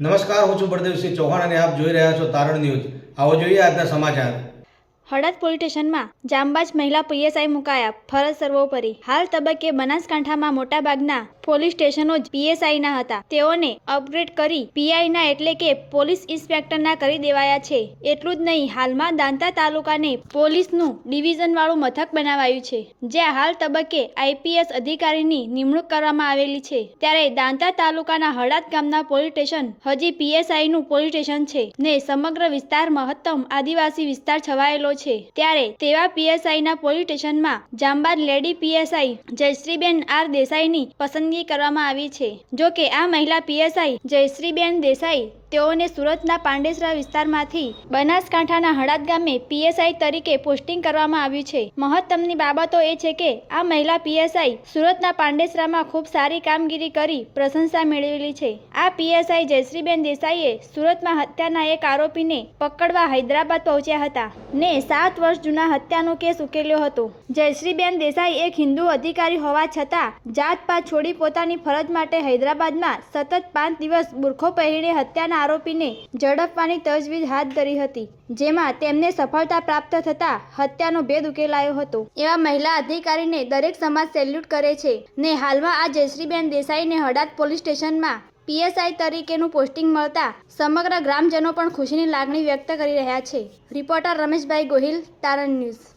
નમસ્કાર, હું છું બળદેવસિંહ ચૌહાણ અને આપ જોઈ રહ્યા છો તારણ ન્યૂઝ. આવો જોઈએ આજના સમાચાર. હળદ પોલીસ સ્ટેશનમાં જાંબાજ મહિલા પીએસઆઈ મુકાયા. ફરજ સર્વોપરી. હાલ તબક્કે બનાસકાંઠામાં મોટાભાગના પોલીસ સ્ટેશનો જ પીએસઆઈના હતા. તેઓને અપગ્રેડ કરી પીઆઈના એટલે કે પોલીસ ઇન્સ્પેક્ટરના કરી દેવાયા છે. એટલું જ નહીં, હાલમાં દાંતા તાલુકાને પોલીસનું ડિવિઝનવાળું મથક બનાવાયું છે, જ્યાં હાલ તબક્કે આઈપીએસ અધિકારીની નિમણૂક કરવામાં આવેલી છે. ત્યારે દાંતા તાલુકાના હળાદ ગામના પોલીસ સ્ટેશન હજી પીએસઆઈનું પોલીસ સ્ટેશન છે ને સમગ્ર વિસ્તાર મહત્તમ આદિવાસી વિસ્તાર છવાયેલો છે. ત્યારે તેવા પીએસઆઈના પોલીસ સ્ટેશનમાં Jambad lady PSI Jayshreeben R દેસાઈની પસંદગી કરવામાં આવી છે. જો કે આ મહિલા પીએસઆઈ જયશ્રીબેન દેસાઈ તેઓને સુરતના પાંડેસરા વિસ્તારમાંથી બનાસકાંઠાના હળાદ ગામે પીએસઆઈ તરીકે પોસ્ટિંગ કરવામાં આવ્યું છે. મહત્તમની બાબતો એ છે કે આ મહિલા પીએસઆઈ સુરતના પાંડેસરામાં ખૂબ સારી કામગીરી કરી પ્રશંસા મેળવેલી છે. આ પીએસઆઈ જયશ્રીબેન દેસાઈએ સુરતમાં હત્યાના એક આરોપીને પકડવા હૈદરાબાદ પહોંચ્યા હતા ને સાત વર્ષ જૂના હત્યાનો કેસ ઉકેલ્યો હતો. જયશ્રીબેન દેસાઈ એક હિન્દુ અધિકારી હોવા છતાં જાતપાત છોડી પોતાની ફરજ માટે હૈદરાબાદમાં સતત પાંચ દિવસ બુરખો પહેરીને હત્યાના આરોપીને ઝડપવાની તજવીજ હાથ ધરી હતી, જેમાં તેમને સફળતા પ્રાપ્ત થતાં હત્યાનો ભેદ ઉકેલાયો હતો. એવા મહિલા અધિકારીને દરેક સમાજ સેલ્યુટ કરે છે ને હાલમાં આ જયશ્રીબેન દેસાઈને હડાદ પોલીસ સ્ટેશનમાં પીએસઆઈ તરીકેનું પોસ્ટિંગ મળતા સમગ્ર ગ્રામજનો પણ ખુશીની લાગણી વ્યક્ત કરી રહ્યા છે. રિપોર્ટર રમેશભાઈ ગોહિલ, તારણ ન્યૂઝ.